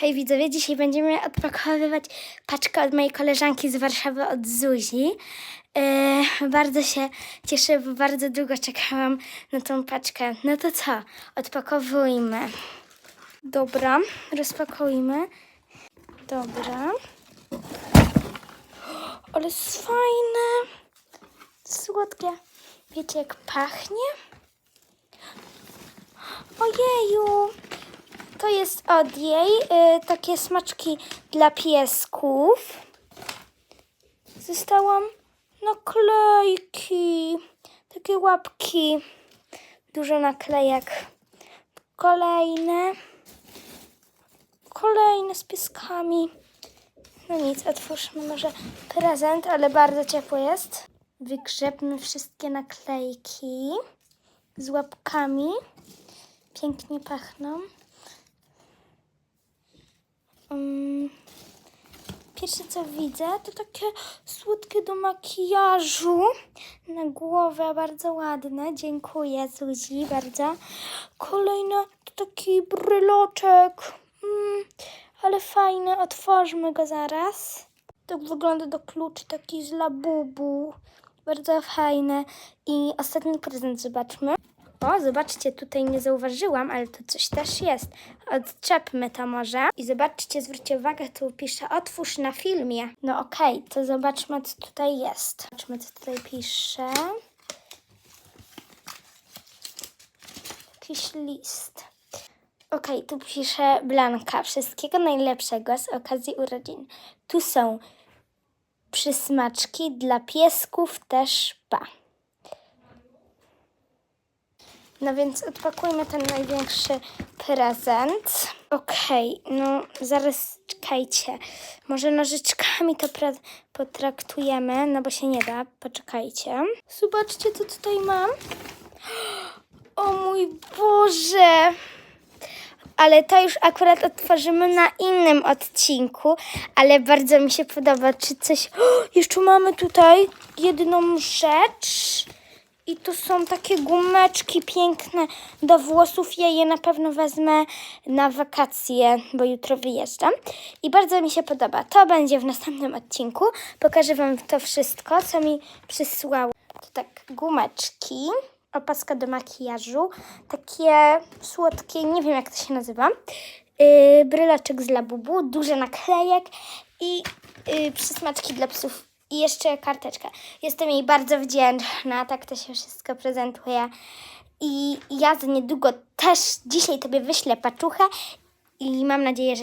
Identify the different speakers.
Speaker 1: Hej widzowie, dzisiaj będziemy odpakowywać paczkę od mojej koleżanki z Warszawy, od Zuzi. Yy, bardzo się cieszę, bo bardzo długo czekałam na tą paczkę. No to co? Odpakowujmy. Dobra, rozpakujmy. Dobra. Ale jest fajne. Słodkie. Wiecie jak pachnie? Ojeju! Jest od jej. y, takie smaczki dla piesków. Zostałam naklejki. Takie łapki. Dużo naklejek. Kolejne. Kolejne z pieskami. No nic, otwórzmy może prezent, ale bardzo ciepły jest. Wygrzebmy wszystkie naklejki z łapkami. Pięknie pachną. Mm, Pierwsze co widzę to takie słodkie do makijażu na głowę, bardzo ładne. Dziękuję Zuzi bardzo. Kolejne to taki bryloczek, mm, ale fajny. Otworzmy go zaraz. Tak wygląda do kluczy, taki z labubu. Bardzo fajny. I ostatni prezent zobaczmy. O, zobaczcie, tutaj nie zauważyłam, ale tu coś też jest. Odczepmy to może. I zobaczcie, zwróćcie uwagę, tu pisze otwórz na filmie. No okej, to zobaczmy, co tutaj jest. Zobaczmy, co tutaj pisze. Jakiś list. Okej, tu pisze Blanka. Wszystkiego najlepszego z okazji urodzin. Tu są przysmaczki dla piesków też pa. No więc odpakujmy ten największy prezent. Okej, no zaraz czekajcie. Może nożyczkami to potraktujemy, no bo się nie da. Poczekajcie. Zobaczcie, co tutaj mam. O mój Boże! ale to już akurat otworzymy na innym odcinku, ale bardzo mi się podoba. Czy coś. O, jeszcze mamy tutaj jedną rzecz. I tu są takie gumeczki piękne do włosów. Ja je na pewno wezmę na wakacje, bo jutro wyjeżdżam. I bardzo mi się podoba. To będzie w następnym odcinku. Pokażę Wam to wszystko, co mi przysłało. To tak, gumeczki, opaska do makijażu, takie słodkie, nie wiem jak to się nazywa. Yy, bryloczek z Labubu, dużo naklejek i yy, przysmaczki dla psów i jeszcze karteczka. Jestem jej bardzo wdzięczna, tak to się wszystko prezentuje. I ja za niedługo też dzisiaj Tobie wyślę paczuchę i mam nadzieję, że